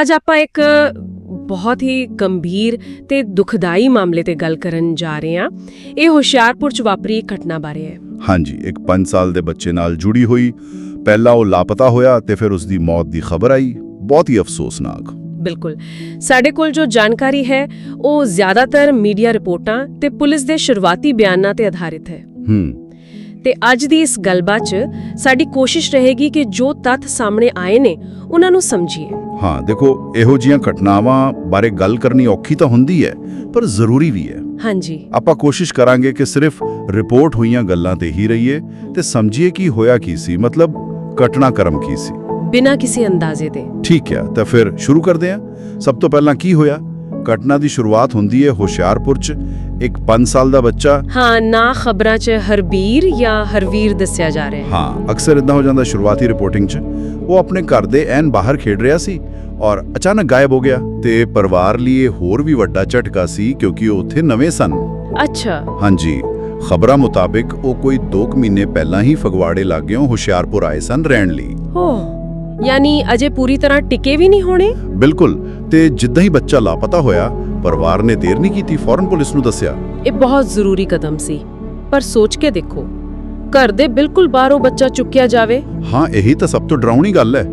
ਅੱਜ ਆਪਾਂ ਇੱਕ ਬਹੁਤ ਹੀ ਗੰਭੀਰ ਤੇ ਦੁਖਦਾਈ ਮਾਮਲੇ ਤੇ ਗੱਲ ਕਰਨ ਜਾ ਰਹੇ ਹਾਂ। ਇਹ ਹੁਸ਼ਿਆਰਪੁਰ ਚ ਵਾਪਰੀ ਘਟਨਾ ਬਾਰੇ ਹੈ। ਹਾਂਜੀ ਇੱਕ 5 ਸਾਲ ਦੇ ਬੱਚੇ ਨਾਲ ਜੁੜੀ ਹੋਈ। ਪਹਿਲਾਂ ਉਹ ਲਾਪਤਾ ਹੋਇਆ ਤੇ ਫਿਰ ਉਸ ਦੀ ਮੌਤ ਦੀ ਖਬਰ ਆਈ। ਬਹੁਤ ਹੀ ਅਫਸੋਸਨਾਕ। ਬਿਲਕੁਲ। ਸਾਡੇ ਕੋਲ ਜੋ ਜਾਣਕਾਰੀ ਹੈ ਉਹ ਜ਼ਿਆਦਾਤਰ ਮੀਡੀਆ ਰਿਪੋਰਟਾਂ ਤੇ ਪੁਲਿਸ ਦੇ ਸ਼ੁਰੂਆਤੀ ਬਿਆਨਾਂ ਤੇ ਆਧਾਰਿਤ ਹੈ। ਹੂੰ। ਤੇ ਅੱਜ ਦੀ ਇਸ ਗੱਲਬਾਤ 'ਚ ਸਾਡੀ ਕੋਸ਼ਿਸ਼ ਰਹੇਗੀ ਕਿ ਜੋ ਤੱਥ ਸਾਹਮਣੇ ਆਏ ਨੇ ਉਹਨਾਂ ਨੂੰ ਸਮਝੀਏ। ਹਾਂ ਦੇਖੋ ਇਹੋ ਜੀਆਂ ਘਟਨਾਵਾਂ ਬਾਰੇ ਗੱਲ ਕਰਨੀ ਔਖੀ ਤਾਂ ਹੁੰਦੀ ਹੈ ਪਰ ਜ਼ਰੂਰੀ ਵੀ ਹੈ। ਹਾਂਜੀ। ਆਪਾਂ ਕੋਸ਼ਿਸ਼ ਕਰਾਂਗੇ ਕਿ ਸਿਰਫ ਰਿਪੋਰਟ ਹੋਈਆਂ ਗੱਲਾਂ ਤੇ ਹੀ ਰਹੀਏ ਤੇ ਸਮਝੀਏ ਕਿ ਹੋਇਆ ਕੀ ਸੀ ਮਤਲਬ ਘਟਨਾਕ੍ਰਮ ਕੀ ਸੀ। ਬਿਨਾਂ ਕਿਸੇ ਅੰਦਾਜ਼ੇ ਦੇ। ਠੀਕ ਹੈ ਤਾਂ ਫਿਰ ਸ਼ੁਰੂ ਕਰਦੇ ਹਾਂ। ਸਭ ਤੋਂ ਪਹਿਲਾਂ ਕੀ ਹੋਇਆ? ਘਟਨਾ ਦੀ ਸ਼ੁਰੂਆਤ ਹੁੰਦੀ ਹੈ ਹੁਸ਼ਿਆਰਪੁਰ 'ਚ। ਇੱਕ 5 ਸਾਲ ਦਾ ਬੱਚਾ। ਹਾਂ ਨਾ ਖਬਰਾਂ 'ਚ ਹਰਬੀਰ ਜਾਂ ਹਰਵੀਰ ਦੱਸਿਆ ਜਾ ਰਿਹਾ ਹੈ। ਹਾਂ ਅਕਸਰ ਇਦਾਂ ਹੋ ਜਾਂਦਾ ਸ਼ੁਰੂਆਤੀ ਰਿਪੋਰਟਿੰਗ 'ਚ। ਉਹ ਆਪਣੇ ਘਰ ਦੇ ਐਨ ਬਾਹਰ ਖੇਡ ਰਿਹਾ ਸੀ ਔਰ ਅਚਾਨਕ ਗਾਇਬ ਹੋ ਗਿਆ ਤੇ ਪਰਿਵਾਰ ਲਈ ਇਹ ਹੋਰ ਵੀ ਵੱਡਾ ਝਟਕਾ ਸੀ ਕਿਉਂਕਿ ਉਹ ਉੱਥੇ ਨਵੇਂ ਸਨ। ਅੱਛਾ। ਹਾਂਜੀ ਖਬਰਾਂ ਮੁਤਾਬਿਕ ਉਹ ਕੋਈ 2 ਮਹੀਨੇ ਪਹਿਲਾਂ ਹੀ ਫਗਵਾੜੇ ਲਾਗਿਓਂ ਹੁਸ਼ਿਆਰਪੁਰ ਆਏ ਸਨ ਰਹਿਣ ਲਈ। ਹੋ ਯਾਨੀ ਅਜੇ ਪੂਰੀ ਤਰ੍ਹਾਂ ਟਿਕੇ ਵੀ ਨਹੀਂ ਹੋਣੇ? ਬਿਲਕੁਲ ਤੇ ਜਿੱਦਾਂ ਹੀ ਬੱਚਾ ਲਾਪਤਾ ਹੋਇਆ ਪਰਿਵਾਰ ਨੇ ਦੇਰ ਨਹੀਂ ਕੀਤੀ ਫੌਰਨ ਪੁਲਿਸ ਨੂੰ ਦੱਸਿਆ। ਇਹ ਬਹੁਤ ਜ਼ਰੂਰੀ ਕਦਮ ਸੀ ਪਰ ਸੋਚ ਕੇ ਦੇਖੋ ਘਰ ਦੇ ਬਿਲਕੁਲ ਬਾਹਰੋਂ ਬੱਚਾ ਚੁੱਕਿਆ ਜਾਵੇ। ਹਾਂ ਇਹੀ ਤਾਂ ਸਭ ਤੋਂ ਡਰਾਉਣੀ ਗੱਲ ਹੈ।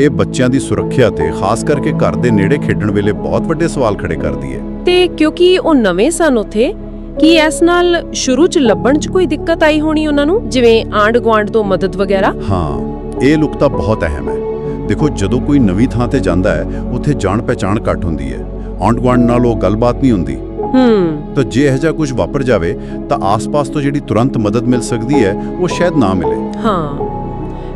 ਇਹ ਬੱਚਿਆਂ ਦੀ ਸੁਰੱਖਿਆ ਤੇ ਖਾਸ ਕਰਕੇ ਘਰ ਦੇ ਨੇੜੇ ਖੇਡਣ ਵੇਲੇ ਬਹੁਤ ਵੱਡੇ ਸਵਾਲ ਖੜੇ ਕਰਦੀ ਹੈ। ਤੇ ਕਿਉਂਕਿ ਉਹ ਨਵੇਂ ਸਨ ਉਥੇ ਕੀ ਇਸ ਨਾਲ ਸ਼ੁਰੂ 'ਚ ਲੱਭਣ 'ਚ ਕੋਈ ਦਿੱਕਤ ਆਈ ਹੋਣੀ ਉਹਨਾਂ ਨੂੰ? ਜਿਵੇਂ ਆਂਡ ਗੁਆਂਢ ਤੋਂ ਮਦਦ ਵਗੈਰਾ? ਹਾਂ ਇਹ ਨੁਕਤਾ ਬਹੁਤ ਅਹਿਮ ਹੈ। ਦੇਖੋ ਜਦੋਂ ਕੋਈ ਨਵੀਂ ਥਾਂ ਤੇ ਜਾਂਦਾ ਹੈ ਉੱਥੇ ਜਾਣ ਪਹਿਚਾਣ ਘੱਟ ਹੁੰਦੀ ਹੈ। ਗੁਆਂਢ ਨਾਲ ਉਹ ਗੱਲਬਾਤ ਨਹੀਂ ਹੁੰਦੀ। ਹੂੰ। ਤਾਂ ਜੇ ਇਹ ਜਿਹਾ ਕੁਝ ਵਾਪਰ ਜਾਵੇ ਤਾਂ ਆਸ-ਪਾਸ ਤੋਂ ਜਿਹੜੀ ਤੁਰੰਤ ਮਦਦ ਮਿਲ ਸਕਦੀ ਹੈ ਉਹ ਸ਼ਾਇਦ ਨਾ ਮਿਲੇ। ਹਾਂ।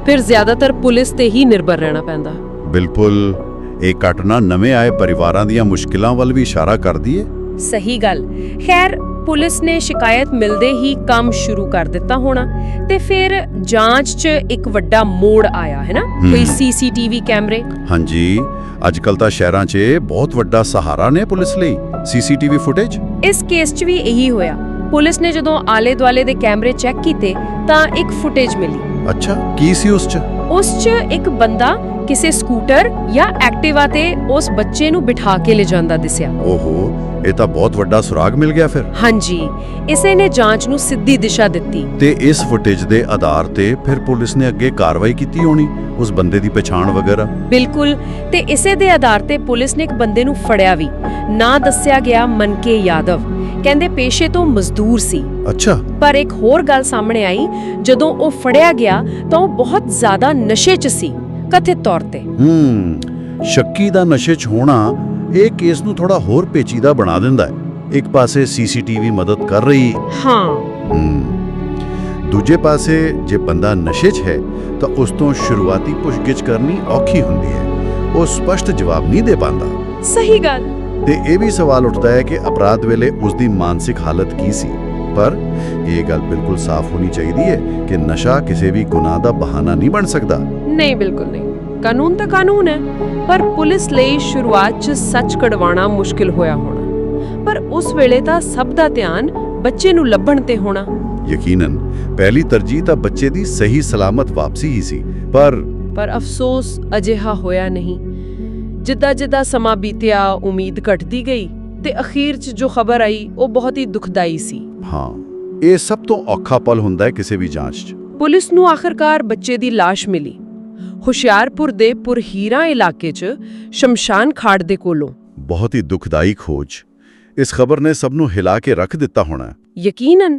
ਫਿਰ ਜ਼ਿਆਦਾਤਰ ਪੁਲਿਸ ਤੇ ਹੀ ਨਿਰਭਰ ਰਹਿਣਾ ਪੈਂਦਾ। ਬਿਲਕੁਲ। ਇਹ ਘਟਨਾ ਨਵੇਂ ਆਏ ਪਰਿਵਾਰਾਂ ਦੀਆਂ ਮੁਸ਼ਕਿਲਾਂ ਵੱਲ ਵੀ ਇਸ਼ਾਰਾ ਕਰਦੀ ਹੈ ਸਹੀ ਗੱਲ। ਖੈਰ ਪੁਲਿਸ ਨੇ ਸ਼ਿਕਾਇਤ ਮਿਲਦੇ ਹੀ ਕੰਮ ਸ਼ੁਰੂ ਕਰ ਦਿੱਤਾ ਹੋਣਾ ਤੇ ਫਿਰ ਜਾਂਚ 'ਚ ਇੱਕ ਵੱਡਾ ਮੋੜ ਆਇਆ ਹੈ ਨਾ? ਕੋਈ ਸੀਸੀਟੀਵੀ ਕੈਮਰੇ? ਹਾਂਜੀ। ਅੱਜਕੱਲ ਤਾਂ ਸ਼ਹਿਰਾਂ 'ਚ ਬਹੁਤ ਵੱਡਾ ਸਹਾਰਾ ਨੇ ਪੁਲਿਸ ਲਈ ਸੀਸੀਟੀਵੀ ਫੁਟੇਜ। ਇਸ ਕੇਸ 'ਚ ਵੀ ਇਹੀ ਹੋਇਆ। ਪੁਲਿਸ ਨੇ ਜਦੋਂ ਆਲੇ-ਦੁਆਲੇ ਦੇ ਕੈਮਰੇ ਚੈੱਕ ਕੀਤੇ ਤਾਂ ਇੱਕ ਫੁਟੇਜ ਮਿਲੀ। ਅੱਛਾ ਕੀ ਸੀ ਉਸ 'ਚ? ਉਸ 'ਚ ਇੱਕ ਬੰਦਾ ਕਿਸੇ ਸਕੂਟਰ ਜਾਂ ਐਕਟਿਵਾ ਤੇ ਉਸ ਬੱਚੇ ਨੂੰ ਬਿਠਾ ਕੇ ਲਿਜਾਂਦਾ ਦਿਸਿਆ। ਓਹੋ ਇਹ ਤਾਂ ਬਹੁਤ ਵੱਡਾ ਸੁਰਾਗ ਮਿਲ ਗਿਆ ਫਿਰ। ਹਾਂਜੀ ਇਸੇ ਨੇ ਜਾਂਚ ਨੂੰ ਸਿੱਧੀ ਦਿਸ਼ਾ ਦਿੱਤੀ। ਤੇ ਇਸ ਫੁਟੇਜ ਦੇ ਆਧਾਰ ਤੇ ਫਿਰ ਪੁਲਿਸ ਨੇ ਅੱਗੇ ਕਾਰਵਾਈ ਕੀਤੀ ਹੋਣੀ ਉਸ ਬੰਦੇ ਦੀ ਪਛਾਣ ਵਗੈਰਾ? ਬਿਲਕੁਲ ਤੇ ਇਸੇ ਦੇ ਆਧਾਰ ਤੇ ਪੁਲਿਸ ਨੇ ਇੱਕ ਬੰਦੇ ਨੂੰ ਫੜਿਆ ਵੀ। ਨਾਂ ਦੱਸਿਆ ਗਿਆ ਮਨਕੇ ਯਾਦਵ। ਕਹਿੰਦੇ ਪੇਸ਼ੇ ਤੋਂ ਮਜ਼ਦੂਰ ਸੀ। ਅੱਛਾ। ਪਰ ਇੱਕ ਹੋਰ ਗੱਲ ਸਾਹਮਣੇ ਆਈ ਜਦੋਂ ਉਹ ਫੜਿਆ ਗਿਆ ਤਾਂ ਉਹ ਬਹੁਤ ਜ਼ਿਆਦਾ ਨਸ਼ੇ 'ਚ ਸੀ ਕਥਿਤ ਤੌਰ ਤੇ। ਹੂੰ ਸ਼ੱਕੀ ਦਾ ਨਸ਼ੇ 'ਚ ਹੋਣਾ ਇਹ ਕੇਸ ਨੂੰ ਥੋੜਾ ਹੋਰ ਪੇਚੀਦਾ ਬਣਾ ਦਿੰਦਾ ਹੈ। ਇੱਕ ਪਾਸੇ ਸੀਸੀਟੀਵੀ ਮਦਦ ਕਰ ਰਹੀ। ਹਾਂ। ਹੂੰ। ਦੂਜੇ ਪਾਸੇ ਜੇ ਬੰਦਾ ਨਸ਼ੇ 'ਚ ਹੈ ਤਾਂ ਉਸ ਤੋਂ ਸ਼ੁਰੂਆਤੀ ਪੁੱਛਗਿੱਛ ਕਰਨੀ ਔਖੀ ਹੁੰਦੀ ਹੈ। ਉਹ ਸਪਸ਼ਟ ਜਵਾਬ ਨਹੀਂ ਦੇ ਪਾਉਂਦਾ। ਸਹੀ ਗੱਲ। ਤੇ ਇਹ ਵੀ ਸਵਾਲ ਉੱਠਦਾ ਹੈ ਕਿ ਅਪਰਾਧ ਵੇਲੇ ਉਸ ਦੀ ਮਾਨਸਿਕ ਹਾਲਤ ਕੀ ਸੀ। ਪਰ ਇਹ ਗੱਲ ਬਿਲਕੁਲ ਸਾਫ਼ ਹੋਣੀ ਚਾਹੀਦੀ ਹੈ ਕਿ ਨਸ਼ਾ ਕਿਸੇ ਵੀ ਗੁਨਾਹ ਦਾ ਬਹਾਨਾ ਨਹੀਂ ਬਣ ਸਕਦਾ। ਨਹੀਂ ਬਿਲਕੁਲ ਨਹੀਂ। ਕਾਨੂੰਨ ਤਾਂ ਕਾਨੂੰਨ ਹੈ ਪਰ ਪੁਲਿਸ ਲਈ ਸ਼ੁਰੂਆਤ 'ਚ ਸੱਚ ਕਢਵਾਉਣਾ ਮੁਸ਼ਕਿਲ ਹੋਇਆ ਹੋਣਾ। ਪਰ ਉਸ ਵੇਲੇ ਤਾਂ ਸਭ ਦਾ ਧਿਆਨ ਬੱਚੇ ਨੂੰ ਲੱਭਣ ਤੇ ਹੋਣਾ। ਯਕੀਨਨ ਪਹਿਲੀ ਤਰਜੀਹ ਤਾਂ ਬੱਚੇ ਦੀ ਸਹੀ ਸਲਾਮਤ ਵਾਪਸੀ ਹੀ ਸੀ ਪਰ ਪਰ ਅਫਸੋਸ ਅਜਿਹਾ ਹੋਇਆ ਨਹੀਂ। ਜਿੱਦਾਂ ਜਿੱਦਾਂ ਸਮਾਂ ਬੀਤਿਆ ਉਮੀਦ ਘਟਦੀ ਗਈ ਤੇ ਅਖੀਰ 'ਚ ਜੋ ਖਬਰ ਆਈ ਉਹ ਬਹੁਤ ਹੀ ਦੁਖਦਾਈ ਸੀ। ਹਾਂ ਇਹ ਸਭ ਤੋਂ ਔਖਾ ਪਲ ਹੁੰਦਾ ਹੈ ਕਿਸੇ ਵੀ ਜਾਂਚ 'ਚ। ਪੁਲਿਸ ਨੂੰ ਆਖਰਕਾਰ ਬੱਚੇ ਦੀ ਲਾਸ਼ ਮਿਲੀ। ਹੁਸ਼ਿਆਰਪੁਰ ਦੇ ਪੁਰਹੀਰਾ ਇਲਾਕੇ 'ਚ ਸ਼ਮਸ਼ਾਨ ਖਾੜ ਦੇ ਕੋਲੋਂ। ਬਹੁਤ ਹੀ ਦੁਖਦਾਈ ਖੋਜ। ਇਸ ਖਬਰ ਨੇ ਸਭ ਨੂੰ ਹਿਲਾ ਕੇ ਰੱਖ ਦਿੱਤਾ ਹੋਣਾ ਯਕੀਨਨ?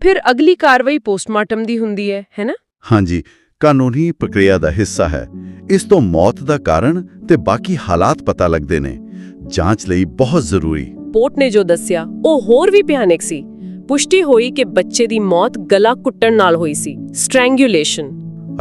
ਫਿਰ ਅਗਲੀ ਕਾਰਵਾਈ ਪੋਸਟਮਾਰਟਮ ਦੀ ਹੁੰਦੀ ਹੈ ਹੈਨਾ ਹਾਂਜੀ ਕਾਨੂੰਨੀ ਪ੍ਰਕਿਰਿਆ ਦਾ ਹਿੱਸਾ ਹੈ। ਇਸ ਤੋਂ ਮੌਤ ਦਾ ਕਾਰਨ ਤੇ ਬਾਕੀ ਹਾਲਾਤ ਪਤਾ ਲੱਗਦੇ ਨੇ। ਜਾਂਚ ਲਈ ਬਹੁਤ ਜ਼ਰੂਰੀ। ਪੋਰਟ ਨੇ ਜੋ ਦੱਸਿਆ ਉਹ ਹੋਰ ਵੀ ਭਿਆਨਕ ਸੀ। ਪੁਸ਼ਟੀ ਹੋਈ ਕਿ ਬੱਚੇ ਦੀ ਮੌਤ ਗਲਾ ਕੁੱਟਣ ਨਾਲ ਹੋਈ ਸੀ। ਸਟ੍ਰੈਂਗੂਲੇਸ਼ਨ।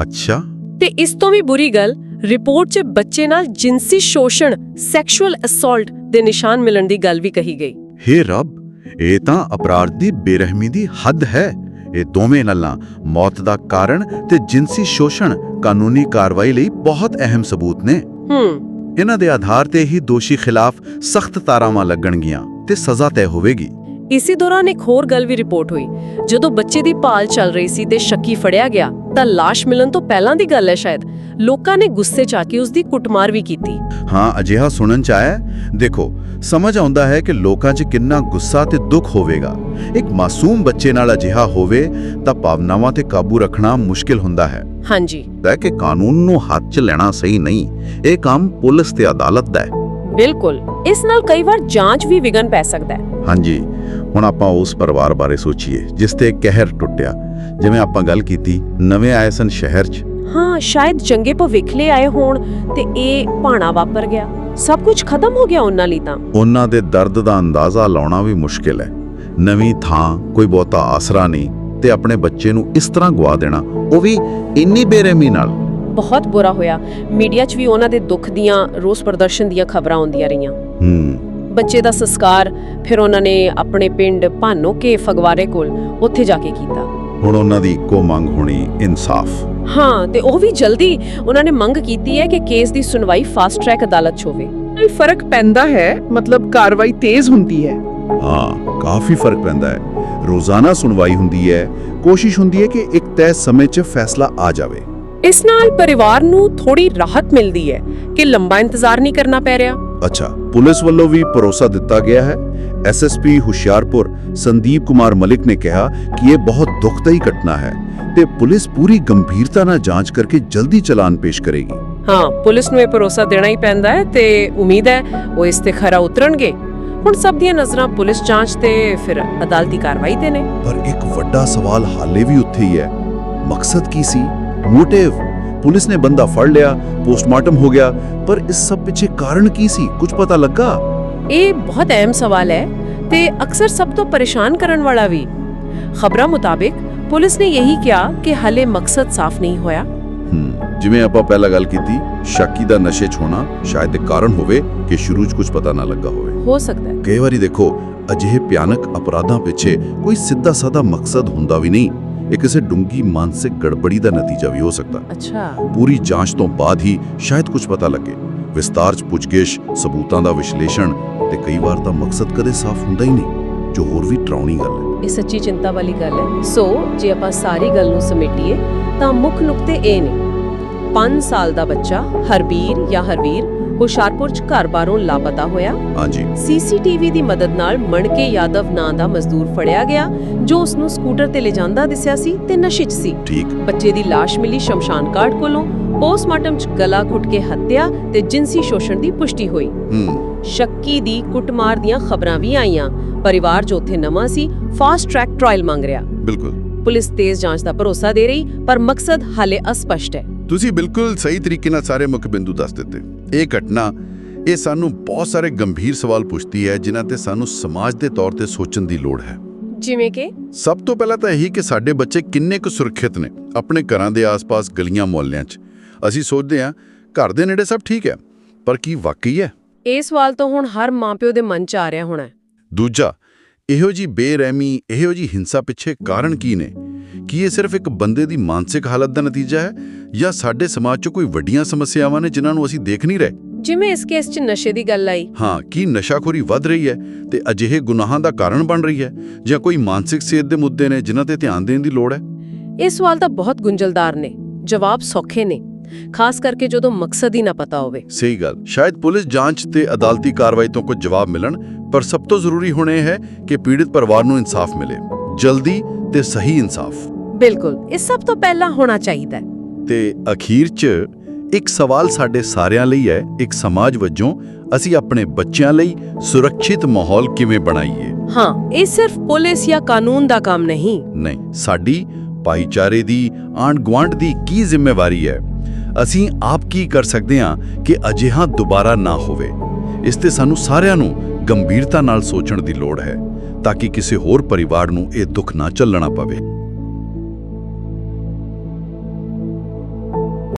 ਅੱਛਾ। ਤੇ ਇਸ ਤੋਂ ਵੀ ਬੁਰੀ ਗੱਲ ਰਿਪੋਰਟ 'ਚ ਬੱਚੇ ਨਾਲ ਜਿੰਸੀ ਸ਼ੋਸ਼ਣ ਸੈਕਸ਼ੂਅਲ ਅਸੌਲਟ ਦੇ ਨਿਸ਼ਾਨ ਮਿਲਣ ਦੀ ਗੱਲ ਵੀ ਕਹੀ ਗਈ। ਹੇ ਰੱਬ ਇਹ ਤਾਂ ਅਪਰਾਧ ਦੀ ਬੇਰਹਿਮੀ ਦੀ ਹੱਦ ਹੈ। ਇਹ ਦੋਵੇਂ ਨੱਲਾਂ ਮੌਤ ਦਾ ਕਾਰਨ ਤੇ ਜਿੰਸੀ ਸ਼ੋਸ਼ਣ ਕਾਨੂੰਨੀ ਕਾਰਵਾਈ ਲਈ ਬਹੁਤ ਅਹਿਮ ਸਬੂਤ ਨੇ। ਹੂੰ। ਇਹਨਾਂ ਦੇ ਆਧਾਰ ਤੇ ਹੀ ਦੋਸ਼ੀ ਖਿਲਾਫ ਸਖਤ ਤਾਰਾਵਾਂ ਲੱਗਣਗੀਆਂ ਤੇ ਸਜ਼ਾ ਤੈਅ ਹੋਵੇਗੀ। ਇਸੇ ਦੌਰਾਨ ਇੱਕ ਹੋਰ ਗੱਲ ਵੀ ਰਿਪੋਰਟ ਹੋਈ। ਜਦੋਂ ਬੱਚੇ ਦੀ ਭਾਲ ਚੱਲ ਰਹੀ ਸੀ ਤੇ ਸ਼ੱਕੀ ਫੜਿਆ ਗਿਆ ਤਾਂ ਲਾਸ਼ ਮਿਲਣ ਤੋਂ ਪਹਿਲਾਂ ਦੀ ਗੱਲ ਹੈ ਸ਼ਾਇਦ। ਲੋਕਾਂ ਨੇ ਗੁੱਸੇ 'ਚ ਆ ਕੇ ਉਸ ਦੀ ਕੁੱਟਮਾਰ ਵੀ ਕੀਤੀ। ਹਾਂ ਅਜਿਹਾ ਸੁਣਨ ਚ ਆਇਆ। ਦੇਖੋ ਸਮਝ ਆਉਂਦਾ ਹੈ ਕਿ ਲੋਕਾਂ 'ਚ ਕਿੰਨਾ ਗੁੱਸਾ ਤੇ ਦੁੱਖ ਹੋਵੇਗਾ। ਇੱਕ ਮਾਸੂਮ ਬੱਚੇ ਨਾਲ ਅਜਿਹਾ ਹੋਵੇ ਤਾਂ ਭਾਵਨਾਵਾਂ ਤੇ ਕਾਬੂ ਰੱਖਣਾ ਮੁਸ਼ਕਿਲ ਹੁੰਦਾ ਹੈ। ਹਾਂਜੀ। ਹੈ ਕਿ ਕਾਨੂੰਨ ਨੂੰ ਹੱਥ 'ਚ ਲੈਣਾ ਸਹੀ ਨਹੀਂ। ਇਹ ਕੰਮ ਪੁਲਿਸ ਤੇ ਅਦਾਲਤ ਦਾ ਹੈ। ਬਿਲਕੁਲ। ਇਸ ਨਾਲ ਕਈ ਵਾਰ ਜਾਂਚ ਵੀ ਵਿਗਨ ਪੈ ਸਕਦਾ ਹੈ। ਹਾਂਜੀ। ਹੁਣ ਆਪਾਂ ਉਸ ਪਰਿਵਾਰ ਬਾਰੇ ਸੋਚੀਏ ਜਿਸ ਤੇ ਕਹਿਰ ਟੁੱਟਿਆ। ਜਿਵੇਂ ਆਪਾਂ ਗੱਲ ਕੀਤੀ ਨਵੇਂ ਆਏ ਸਨ ਸ਼ਹਿਰ 'ਚ। ਹਾਂ ਸ਼ਾਇਦ ਚੰਗੇ ਭਵਿੱਖ ਲਈ ਆਏ ਹੋਣ ਤੇ ਇਹ ਭਾਣਾ ਵਾਪਰ ਗਿਆ। ਸਭ ਕੁਝ ਖਤਮ ਹੋ ਗਿਆ ਉਹਨਾਂ ਲਈ ਤਾਂ। ਉਹਨਾਂ ਦੇ ਦਰਦ ਦਾ ਅੰਦਾਜ਼ਾ ਲਾਉਣਾ ਵੀ ਮੁਸ਼ਕਿਲ ਹੈ। ਨਵੀਂ ਥਾਂ ਕੋਈ ਬਹੁਤਾ ਆਸਰਾ ਨਹੀਂ ਤੇ ਆਪਣੇ ਬੱਚੇ ਨੂੰ ਇਸ ਤਰ੍ਹਾਂ ਗਵਾ ਦੇਣਾ ਉਹ ਵੀ ਇੰਨੀ ਬੇਰਹਿਮੀ ਨਾਲ। ਬਹੁਤ ਬੁਰਾ ਹੋਇਆ। ਮੀਡੀਆ 'ਚ ਵੀ ਉਹਨਾਂ ਦੇ ਦੁੱਖ ਦੀਆਂ ਰੋਸ ਪ੍ਰਦਰਸ਼ਨ ਦੀਆਂ ਖਬਰਾਂ ਆਉਂਦੀਆਂ ਰਹੀਆਂ। ਹੂੰ। ਬੱਚੇ ਦਾ ਸੰਸਕਾਰ ਫਿਰ ਉਹਨਾਂ ਨੇ ਆਪਣੇ ਪਿੰਡ ਭਾਨੋ ਕੇ ਫਗਵਾੜੇ ਕੋਲ ਉੱਥੇ ਜਾ ਕੇ ਕੀਤਾ। ਹੁਣ ਉਹਨਾਂ ਦੀ ਇੱਕੋ ਮੰਗ ਹੋਣੀ ਇਨਸਾਫ। ਹਾਂ ਤੇ ਉਹ ਵੀ ਜਲਦੀ ਉਹਨਾਂ ਨੇ ਮੰਗ ਕੀਤੀ ਹੈ ਕਿ ਕੇਸ ਦੀ ਸੁਣਵਾਈ ਫਾਸਟ ਟਰੈਕ ਅਦਾਲਤ 'ਚ ਹੋਵੇ। ਇਹ ਫ਼ਰਕ ਪੈਂਦਾ ਹੈ ਮਤਲਬ ਕਾਰਵਾਈ ਤੇਜ਼ ਹੁੰਦੀ ਹੈ। ਹਾਂ ਕਾਫੀ ਫ਼ਰਕ ਪੈਂਦਾ ਹੈ। ਰੋਜ਼ਾਨਾ ਸੁਣਵਾਈ ਹੁੰਦੀ ਹੈ ਕੋਸ਼ਿਸ਼ ਹੁੰਦੀ ਹੈ ਕਿ ਇੱਕ ਤੈਅ ਸਮੇਂ 'ਚ ਫੈਸਲਾ ਆ ਜਾਵੇ। ਇਸ ਨਾਲ ਪਰਿਵਾਰ ਨੂੰ ਥੋੜੀ ਰਾਹਤ ਮਿਲਦੀ ਹੈ ਕਿ ਲੰਬਾ ਇੰਤਜ਼ਾਰ ਨਹੀਂ ਕਰਨਾ ਪੈ ਰਿਹਾ। ਅੱਛਾ ਪੁਲਿਸ ਵੱਲੋਂ ਵੀ ਭਰੋਸਾ ਦਿੱਤਾ ਗਿਆ ਹੈ। ਐਸਐਸਪੀ ਹੁਸ਼ਿਆਰਪੁਰ ਸੰਦੀਪ ਕੁਮਾਰ ਮਲਿਕ ਨੇ ਕਿਹਾ ਕਿ ਇਹ ਬਹੁਤ ਦੁਖਦਾਈ ਘਟਨਾ ਹੈ ਤੇ ਪੁਲਿਸ ਪੂਰੀ ਗੰਭੀਰਤਾ ਨਾਲ ਜਾਂਚ ਕਰਕੇ ਜਲਦੀ ਚਲਾਨ ਪੇਸ਼ ਕਰੇਗੀ। ਹਾਂ ਪੁਲਿਸ ਨੂੰ ਇਹ ਭਰੋਸਾ ਦੇਣਾ ਹੀ ਪੈਂਦਾ ਹੈ ਤੇ ਉਮੀਦ ਹੈ ਉਹ ਇਸ ਤੇ ਖਰਾ ਉਤਰਨਗੇ। ਹੁਣ ਸਭ ਦੀਆਂ ਨਜ਼ਰਾਂ ਪੁਲਿਸ ਜਾਂਚ ਤੇ ਫਿਰ ਅਦਾਲਤੀ ਕਾਰਵਾਈ ਤੇ ਨੇ। ਪਰ ਇੱਕ ਵੱਡਾ ਸਵਾਲ ਹਾਲੇ ਵੀ ਉੱਥੇ ਹੀ ਹੈ। ਮਕਸਦ ਕੀ ਸੀ? ਮੋਟਿਵ? ਪੁਲਿਸ ਨੇ ਬੰਦਾ ਫੜ ਲਿਆ ਪੋਸਟਮਾਰਟਮ ਹੋ ਗਿਆ ਪਰ ਇਸ ਸਭ ਪਿੱਛੇ ਕਾਰਨ ਕੀ ਸੀ? ਕੁਝ ਪਤਾ ਲੱਗਾ? ਇਹ ਬਹੁਤ ਅਹਿਮ ਸਵਾਲ ਹੈ ਤੇ ਅਕਸਰ ਸਭ ਤੋਂ ਪਰੇਸ਼ਾਨ ਕਰਨ ਵਾਲਾ ਵੀ। ਖਬਰਾਂ ਮੁਤਾਬਿਕ ਪੁਲਿਸ ਨੇ ਯਹੀ ਕਿਹਾ ਕਿ ਹਲੇ ਮਕਸਦ ਸਾਫ਼ ਨਹੀਂ ਹੋਇਆ। ਜਿਵੇਂ ਆਪਾਂ ਪਹਿਲਾਂ ਗੱਲ ਕੀਤੀ ਸ਼ੱਕੀ ਦਾ ਨਸ਼ੇ 'ਚ ਹੋਣਾ ਸ਼ਾਇਦ ਇਹ ਕਾਰਨ ਹੋਵੇ ਕਿ ਸ਼ੁਰੂ 'ਚ ਕੁਝ ਪਤਾ ਨਾ ਲੱਗਾ ਹੋਵੇ। ਹੋ ਸਕਦਾ ਹੈ। ਕਈ ਵਾਰੀ ਦੇਖੋ ਅਜਿਹੇ ਭਿਆਨਕ ਅਪਰਾਧਾਂ ਪਿੱਛੇ ਕੋਈ ਸਿੱਧਾ ਸਾਦਾ ਮਕਸਦ ਹੁੰਦਾ ਵੀ ਨਹੀਂ। ਇਹ ਕਿਸੇ ਡੂੰਗੀ ਮਾਨਸਿਕ ਗੜਬੜੀ ਦਾ ਨਤੀਜਾ ਵੀ ਹੋ ਸਕਦਾ। ਅੱਛਾ। ਪੂਰੀ ਜਾਂਚ ਤੋਂ ਬਾਅਦ ਹੀ ਸ਼ਾਇਦ ਕੁਝ ਪਤਾ ਲੱਗੇ। ਵਿਸਤਾਰ 'ਚ ਪੁੱਛਗਿਛ ਸਬੂਤਾਂ ਦਾ ਵਿਸ਼ਲੇਸ਼ਣ ਤੇ ਕਈ ਵਾਰ ਤਾਂ ਮਕਸਦ ਕਦੇ ਸਾਫ਼ ਹੁੰਦਾ ਹੀ ਨਹੀਂ ਜੋ ਹੋਰ ਵੀ ਡਰਾਉਣੀ ਗੱਲ ਹੈ। ਇਹ ਸੱਚੀ ਚਿੰਤਾ ਵਾਲੀ ਗੱਲ ਹੈ। ਸੋ ਜੇ ਆਪਾਂ ਸਾਰੀ ਗੱਲ ਨੂੰ ਸਮੇਟੀਏ ਤਾਂ ਮੁੱਖ ਨੁਕਤੇ ਇਹ ਨੇ। 5 ਸਾਲ ਦਾ ਬੱਚਾ ਹਰਬੀਰ ਜਾਂ ਹਰਵੀਰ ਹੁਸ਼ਿਆਰਪੁਰ ਚ ਘਰ ਬਾਹਰੋਂ ਲਾਪਤਾ ਹੋਇਆ। ਹਾਂਜੀ। ਸੀਸੀਟੀਵੀ ਦੀ ਮਦਦ ਨਾਲ ਮਣਕੇ ਯਾਦਵ ਨਾਂ ਦਾ ਮਜ਼ਦੂਰ ਫੜਿਆ ਗਿਆ ਜੋ ਉਸ ਨੂੰ ਸਕੂਟਰ ਤੇ ਲਿਜਾਂਦਾ ਦਿਸਿਆ ਸੀ ਤੇ ਨਸ਼ੇ 'ਚ ਸੀ। ਠੀਕ। ਬੱਚੇ ਦੀ ਲਾਸ਼ ਮਿਲੀ ਸ਼ਮਸ਼ਾਨ ਘਾਟ ਕੋਲੋਂ। ਪੋਸਟਮਾਰਟਮ 'ਚ ਗਲਾ ਘੁੱਟ ਕੇ ਹੱਤਿਆ ਤੇ ਜਿੰਸੀ ਸ਼ੋਸ਼ਣ ਦੀ ਪੁਸ਼ਟੀ ਹੋਈ। ਹੂੰ। ਸ਼ੱਕੀ ਦੀ ਕੁੱਟਮਾਰ ਦੀਆਂ ਖਬਰਾਂ ਵੀ ਆਈਆਂ। ਪਰਿਵਾਰ ਜੋ ਉੱਥੇ ਨਵਾਂ ਸੀ ਫਾਸਟ ਟਰੈਕ ਟ੍ਰਾਇਲ ਮੰਗ ਰਿਹਾ। ਬਿਲਕੁਲ। ਪੁਲਿਸ ਤੇਜ਼ ਜਾਂਚ ਦਾ ਭਰੋਸਾ ਦੇ ਰਹੀ ਪਰ ਮਕਸਦ ਹਾਲੇ ਅਸਪਸ਼ਟ ਹੈ। ਤੁਸੀਂ ਬਿਲਕੁਲ ਸਹੀ ਤਰੀਕੇ ਨਾਲ ਸਾਰੇ ਮੁੱਖ ਬਿੰਦੂ ਦੱਸ ਦਿੱਤੇ। ਇਹ ਘਟਨਾ ਇਹ ਸਾਨੂੰ ਬਹੁਤ ਸਾਰੇ ਗੰਭੀਰ ਸਵਾਲ ਪੁੱਛਦੀ ਹੈ ਜਿਨ੍ਹਾਂ ਤੇ ਸਾਨੂੰ ਸਮਾਜ ਦੇ ਤੌਰ ਤੇ ਸੋਚਣ ਦੀ ਲੋੜ ਹੈ। ਜਿਵੇਂ ਕਿ? ਸਭ ਤੋਂ ਪਹਿਲਾਂ ਤਾਂ ਇਹੀ ਕਿ ਸਾਡੇ ਬੱਚੇ ਕਿੰਨੇ ਕੁ ਸੁਰੱਖਿਅਤ ਨੇ ਆਪਣੇ ਘਰਾਂ ਦੇ ਆਸ-ਪਾਸ ਗਲੀਆਂ ਮੁਹੱਲਿਆਂ 'ਚ। ਅਸੀਂ ਸੋਚਦੇ ਹਾਂ ਘਰ ਦੇ ਨੇੜੇ ਸਭ ਠੀਕ ਹੈ ਪਰ ਕੀ ਵਾਕਈ ਹੈ? ਇਹ ਸਵਾਲ ਤਾਂ ਹੁਣ ਹਰ ਮਾਪਿਓ ਦੇ ਮਨ 'ਚ ਆ ਰਿਹਾ ਹੋਣਾ। ਦੂਜਾ ਇਹੋ ਜੀ ਬੇਰਹਿਮੀ ਇਹੋ ਜੀ ਹਿੰਸਾ ਪਿੱਛੇ ਕਾਰਨ ਕੀ ਨੇ? ਕੀ ਇਹ ਸਿਰਫ ਇੱਕ ਬੰਦੇ ਦੀ ਮਾਨਸਿਕ ਹਾਲਤ ਦਾ ਨਤੀਜਾ ਹੈ ਜਾਂ ਸਾਡੇ ਸਮਾਜ 'ਚ ਕੋਈ ਵੱਡੀਆਂ ਸਮੱਸਿਆਵਾਂ ਨੇ ਜਿਨ੍ਹਾਂ ਨੂੰ ਅਸੀਂ ਦੇਖ ਨਹੀਂ ਰਹੇ? ਜਿਵੇਂ ਇਸ ਕੇਸ 'ਚ ਨਸ਼ੇ ਦੀ ਗੱਲ ਆਈ। ਹਾਂ ਕੀ ਨਸ਼ਾਖੋਰੀ ਵੱਧ ਰਹੀ ਹੈ ਤੇ ਅਜਿਹੇ ਗੁਨਾਹਾਂ ਦਾ ਕਾਰਨ ਬਣ ਰਹੀ ਹੈ ਜਾਂ ਕੋਈ ਮਾਨਸਿਕ ਸਿਹਤ ਦੇ ਮੁੱਦੇ ਨੇ ਜਿਨ੍ਹਾਂ ਤੇ ਧਿਆਨ ਦੇਣ ਦੀ ਲੋੜ ਹੈ? ਇਹ ਸਵਾਲ ਤਾਂ ਬਹੁਤ ਗੁੰਝਲਦਾਰ ਨੇ। ਜਵਾਬ ਸੌਖੇ ਨੇ। ਖਾਸ ਕਰਕੇ ਜਦੋਂ ਮਕਸਦ ਹੀ ਨਾ ਪਤਾ ਹੋਵੇ। ਸਹੀ ਗੱਲ। ਸ਼ਾਇਦ ਪੁਲਿਸ ਜਾਂਚ ਤੇ ਅਦਾਲਤੀ ਕਾਰਵਾਈ ਤੋਂ ਕੁਝ ਜਵਾਬ ਮਿਲਣ ਪਰ ਸਭ ਤੋਂ ਜ਼ਰੂਰੀ ਹੁਣ ਇਹ ਹੈ ਕਿ ਪੀੜਿਤ ਪਰਿਵਾਰ ਨੂੰ ਇਨਸਾਫ ਮਿਲੇ। ਜਲਦੀ ਤੇ ਸਹੀ ਇਨਸਾਫ। ਬਿਲਕੁਲ ਇਹ ਸਭ ਤੋਂ ਪਹਿਲਾਂ ਹੋਣਾ ਚਾਹੀਦਾ ਹੈ। ਤੇ ਅਖੀਰ 'ਚ ਇੱਕ ਸਵਾਲ ਸਾਡੇ ਸਾਰਿਆਂ ਲਈ ਹੈ ਇੱਕ ਸਮਾਜ ਵਜੋਂ ਅਸੀਂ ਆਪਣੇ ਬੱਚਿਆਂ ਲਈ ਸੁਰੱਖਿਅਤ ਮਾਹੌਲ ਕਿਵੇਂ ਬਣਾਈਏ? ਹਾਂ ਇਹ ਸਿਰਫ ਪੁਲਿਸ ਜਾਂ ਕਾਨੂੰਨ ਦਾ ਕੰਮ ਨਹੀਂ। ਨਹੀਂ ਸਾਡੀ ਭਾਈਚਾਰੇ ਦੀ ਆਂਢ ਗੁਆਂਢ ਦੀ ਕੀ ਜ਼ਿੰਮੇਵਾਰੀ ਹੈ? ਅਸੀਂ ਆਪ ਕੀ ਕਰ ਸਕਦੇ ਹਾਂ ਕਿ ਅਜਿਹਾ ਦੁਬਾਰਾ ਨਾ ਹੋਵੇ? ਇਸ ਤੇ ਸਾਨੂੰ ਸਾਰਿਆਂ ਨੂੰ ਗੰਭੀਰਤਾ ਨਾਲ ਸੋਚਣ ਦੀ ਲੋੜ ਹੈ। ਤਾਂ ਕਿ ਕਿਸੇ ਹੋਰ ਪਰਿਵਾਰ ਨੂੰ ਇਹ ਦੁੱਖ ਨਾ ਝੱਲਣਾ ਪਵੇ।